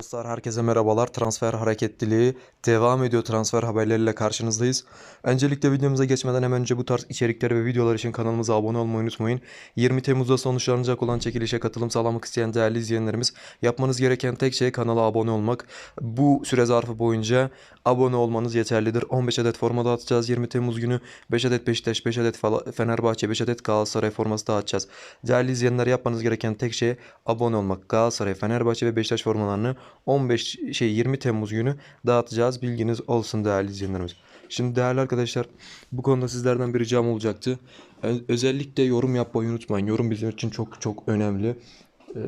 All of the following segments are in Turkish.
Dostlar herkese merhabalar. Transfer hareketliliği devam ediyor. Transfer haberleriyle karşınızdayız. Öncelikle videomuza geçmeden hemen önce bu tarz içerikler ve videolar için kanalımıza abone olmayı unutmayın. 20 Temmuz'da sonuçlanacak olan çekilişe katılım sağlamak isteyen değerli izleyenlerimiz yapmanız gereken tek şey kanala abone olmak. Bu süre zarfı boyunca abone olmanız yeterlidir. 15 adet forma dağıtacağız 20 Temmuz günü. 5 adet Beşiktaş, 5 adet Fenerbahçe, 5 adet Galatasaray forması dağıtacağız. Değerli izleyenler yapmanız gereken tek şey abone olmak. Galatasaray, Fenerbahçe ve Beşiktaş formalarını 15 şey 20 Temmuz günü dağıtacağız. Bilginiz olsun değerli izleyenlerimiz. Şimdi değerli arkadaşlar bu konuda sizlerden bir ricam olacaktı. Özellikle yorum yapmayı unutmayın. Yorum bizim için çok çok önemli. Ee,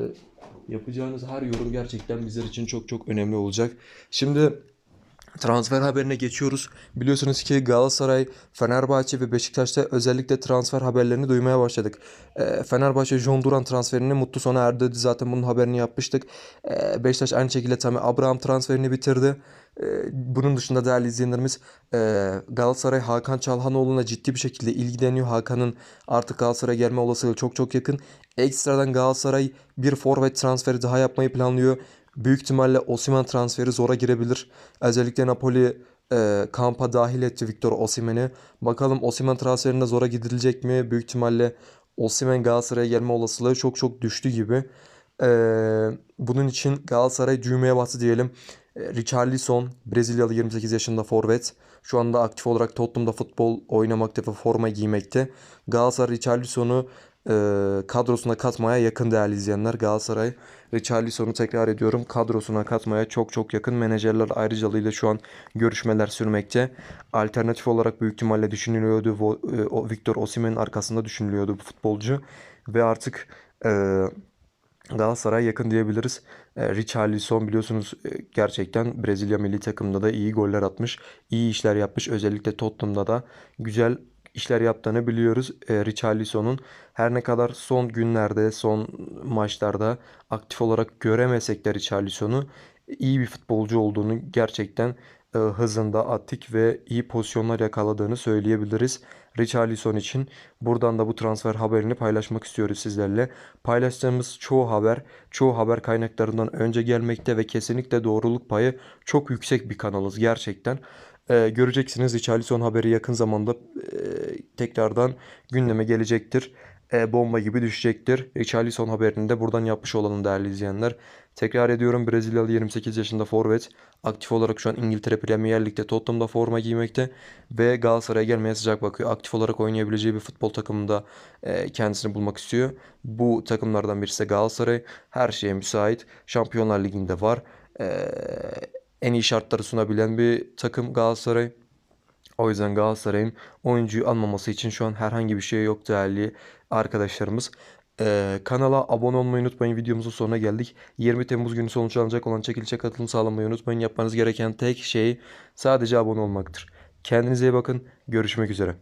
yapacağınız her yorum gerçekten bizler için çok çok önemli olacak. Şimdi Transfer haberine geçiyoruz. Biliyorsunuz ki Galatasaray, Fenerbahçe ve Beşiktaş'ta özellikle transfer haberlerini duymaya başladık. Ee, Fenerbahçe John Duran transferini mutlu sona erdirdi. Zaten bunun haberini yapmıştık. Ee, Beşiktaş aynı şekilde Tammy Abraham transferini bitirdi. Ee, bunun dışında değerli izleyenlerimiz e, Galatasaray Hakan Çalhanoğlu'na ciddi bir şekilde ilgileniyor. Hakan'ın artık Galatasaray'a gelme olasılığı çok çok yakın. Ekstradan Galatasaray bir forvet transferi daha yapmayı planlıyor. Büyük ihtimalle Osimhen transferi zora girebilir. Özellikle Napoli e, kampa dahil etti Victor Osimhen'i. Bakalım Osimhen transferinde zora gidilecek mi? Büyük ihtimalle Osimhen Galatasaray'a gelme olasılığı çok çok düştü gibi. E, bunun için Galatasaray düğmeye bastı diyelim. E, Richarlison, Brezilyalı 28 yaşında forvet. Şu anda aktif olarak Tottenham'da futbol oynamakta ve forma giymekte. Galatasaray Richarlison'u e, kadrosuna katmaya yakın değerli izleyenler. Galatasaray Richarlison'u tekrar ediyorum kadrosuna katmaya çok çok yakın. Menajerler ayrıcalığıyla şu an görüşmeler sürmekte. Alternatif olarak büyük ihtimalle düşünülüyordu. E, Victor Osimhen'in arkasında düşünülüyordu bu futbolcu. Ve artık e, Galatasaray'a yakın diyebiliriz. E, Richarlison biliyorsunuz e, gerçekten Brezilya milli takımında da iyi goller atmış. iyi işler yapmış. Özellikle Tottenham'da da güzel işler yaptığını biliyoruz. E, Richarlison'un her ne kadar son günlerde, son maçlarda aktif olarak göremesek de Richarlison'u iyi bir futbolcu olduğunu gerçekten e, hızında, atik ve iyi pozisyonlar yakaladığını söyleyebiliriz. Richarlison için buradan da bu transfer haberini paylaşmak istiyoruz sizlerle. Paylaştığımız çoğu haber, çoğu haber kaynaklarından önce gelmekte ve kesinlikle doğruluk payı çok yüksek bir kanalız gerçekten. Ee, göreceksiniz Richarlison haberi yakın zamanda e, tekrardan gündeme gelecektir. E, bomba gibi düşecektir. Richarlison haberini de buradan yapmış olalım değerli izleyenler. Tekrar ediyorum Brezilyalı 28 yaşında forvet. Aktif olarak şu an İngiltere Premier Lig'de Tottenham'da forma giymekte. Ve Galatasaray'a gelmeye sıcak bakıyor. Aktif olarak oynayabileceği bir futbol takımında e, kendisini bulmak istiyor. Bu takımlardan birisi Galatasaray. Her şeye müsait. Şampiyonlar Ligi'nde var. E, en iyi şartları sunabilen bir takım Galatasaray. O yüzden Galatasaray'ın oyuncuyu almaması için şu an herhangi bir şey yok değerli arkadaşlarımız. Ee, kanala abone olmayı unutmayın. Videomuzun sonuna geldik. 20 Temmuz günü sonuçlanacak olan çekilişe katılım sağlamayı unutmayın. Yapmanız gereken tek şey sadece abone olmaktır. Kendinize iyi bakın. Görüşmek üzere.